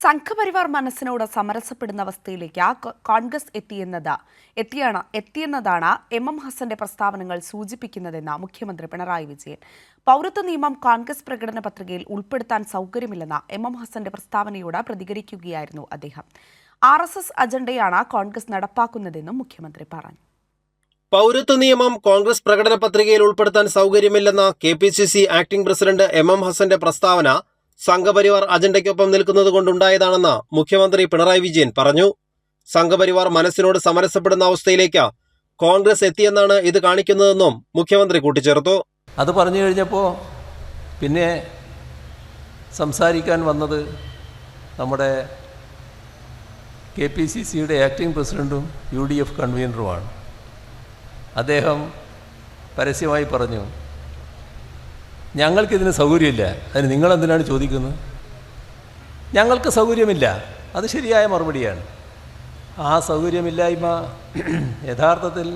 സംഘപരിവാർ മനസ്സിനോട് സമരസപ്പെടുന്ന അവസ്ഥയിലേക്ക് കോൺഗ്രസ് എത്തിയെന്നത് എത്തിയാണ് എത്തിയെന്നതാണ് എം എം ഹസന്റെ പ്രസ്താവനകൾ സൂചിപ്പിക്കുന്നതെന്ന് മുഖ്യമന്ത്രി പിണറായി വിജയൻ. പൗരത്വ നിയമം കോൺഗ്രസ് പ്രകടന പത്രികയിൽ ഉൾപ്പെടുത്താൻ സൗകര്യമില്ലെന്ന എം എം ഹസന്റെ പ്രസ്താവനയോട് പ്രതികരിക്കുകയായിരുന്നു അദ്ദേഹം. ആർ എസ് എസ് അജണ്ടയാണ് കോൺഗ്രസ് നടപ്പാക്കുന്നതെന്നും മുഖ്യമന്ത്രി പറഞ്ഞു. പൗരത്വ നിയമം കോൺഗ്രസ് പ്രകടന പത്രികയിൽ ഉൾപ്പെടുത്താൻ സൗകര്യമില്ലെന്ന K P C C acting president M M ഹസന്റെ പ്രസ്താവന സംഘപരിവാർ അജണ്ടയ്ക്കൊപ്പം നിൽക്കുന്നത് കൊണ്ടുണ്ടായതാണെന്ന് മുഖ്യമന്ത്രി പിണറായി വിജയൻ പറഞ്ഞു. സംഘപരിവാർ മനസ്സിനോട് സമരസപ്പെടുന്ന അവസ്ഥയിലേക്ക് കോൺഗ്രസ് എത്തിയെന്നാണ് ഇത് കാണിക്കുന്നതെന്നും മുഖ്യമന്ത്രി കൂട്ടിച്ചേർത്തു. അത് പറഞ്ഞു കഴിഞ്ഞപ്പോൾ പിന്നെ സംസാരിക്കാൻ വന്നത് നമ്മുടെ കെ പി സി സിയുടെ ആക്ടിംഗ് പ്രസിഡന്റും യു ഡി എഫ് കൺവീനറുമാണ് അദ്ദേഹം പരസ്യമായി പറഞ്ഞു ഞങ്ങൾക്കിതിന് സൗകര്യമില്ല. അതിന് നിങ്ങളെന്തിനാണ് ചോദിക്കുന്നത്? ഞങ്ങൾക്ക് സൗകര്യമില്ല. അത് ശരിയായ മറുപടിയാണ്. ആ സൗകര്യമില്ലായ്മ യഥാർത്ഥത്തിൽ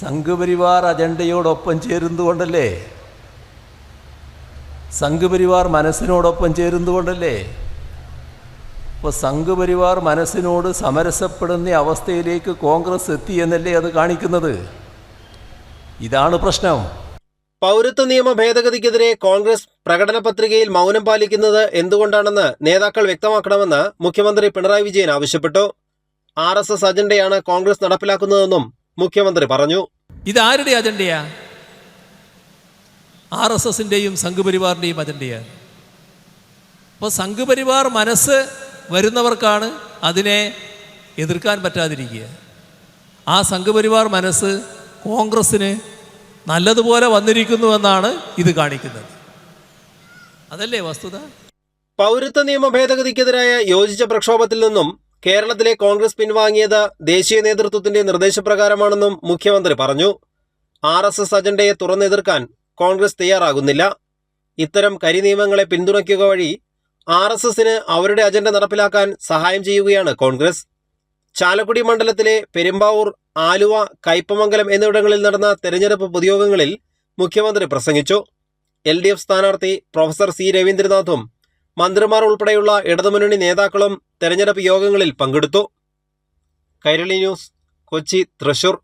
സംഘപരിവാർ അജണ്ടയോടൊപ്പം ചേരുന്നതുകൊണ്ടല്ലേ? സംഘപരിവാർ മനസ്സിനോടൊപ്പം ചേരുന്നതുകൊണ്ടല്ലേ? അപ്പോൾ സംഘപരിവാർ മനസ്സിനോട് സമരസപ്പെടുന്ന അവസ്ഥയിലേക്ക് കോൺഗ്രസ് എത്തി എന്നല്ലേ അത് കാണിക്കുന്നത്? ഇതാണ് പ്രശ്നം. പൗരത്വ നിയമ ഭേദഗതിക്കെതിരെ കോൺഗ്രസ് പ്രകടന പത്രികയിൽ മൗനം പാലിക്കുന്നത് എന്തുകൊണ്ടാണെന്ന് നേതാക്കൾ വ്യക്തമാക്കണമെന്ന് മുഖ്യമന്ത്രി പിണറായി വിജയൻ ആവശ്യപ്പെട്ടു. ആർ എസ് എസ് അജണ്ടയാണ് കോൺഗ്രസ് നടപ്പിലാക്കുന്നതെന്നും മുഖ്യമന്ത്രി പറഞ്ഞു. ഇതാരുടെ അജണ്ടയാ? ആർ എസ് എസിന്റെയും സംഘപരിവാറിന്റെയും അജണ്ടയാണ് അപ്പോൾ സംഘപരിവാർ മനസ്സ് വരുന്നവർക്കാണ് അതിനെ എതിർക്കാൻ പറ്റാതിരിക്കുക. ആ സംഘപരിവാർ മനസ്സ് കോൺഗ്രസ്സിന് നല്ലതുപോലെ വന്നിരിക്കുന്നു എന്നാണ് ഇത് കാണിക്കുന്നത്. അതല്ലേ വസ്തുത? പൗരത്വ നിയമ ഭേദഗതിക്കെതിരായ യോജിച്ച പ്രക്ഷോഭത്തിൽ നിന്നും കേരളത്തിലെ കോൺഗ്രസ് പിൻവാങ്ങിയത് ദേശീയ നേതൃത്വത്തിന്റെ നിർദ്ദേശപ്രകാരമാണെന്നും മുഖ്യമന്ത്രി പറഞ്ഞു. ആർ എസ് എസ് അജണ്ടയെ തുറന്നെതിർക്കാൻ കോൺഗ്രസ് തയ്യാറാകുന്നില്ല. ഇത്തരം കരിനിയമങ്ങളെ പിന്തുണയ്ക്കുക വഴി ആർ എസ് എസിന് അവരുടെ അജണ്ട നടപ്പിലാക്കാൻ സഹായം ചെയ്യുകയാണ് കോൺഗ്രസ്. ചാലക്കുടി മണ്ഡലത്തിലെ പെരുമ്പാവൂർ ആലുവ കയ്പമംഗലം എന്നിവിടങ്ങളിൽ നടന്ന തെരഞ്ഞെടുപ്പ് പൊതുയോഗങ്ങളിൽ മുഖ്യമന്ത്രി പ്രസംഗിച്ചു. എൽ ഡി എഫ് സ്ഥാനാർത്ഥി പ്രൊഫസർ സി രവീന്ദ്രനാഥും മന്ത്രിമാർ ഉൾപ്പെടെയുള്ള ഇടതുമുന്നണി നേതാക്കളും തെരഞ്ഞെടുപ്പ് യോഗങ്ങളിൽ പങ്കെടുത്തു. കൈരളി ന്യൂസ് കൊച്ചി തൃശൂർ.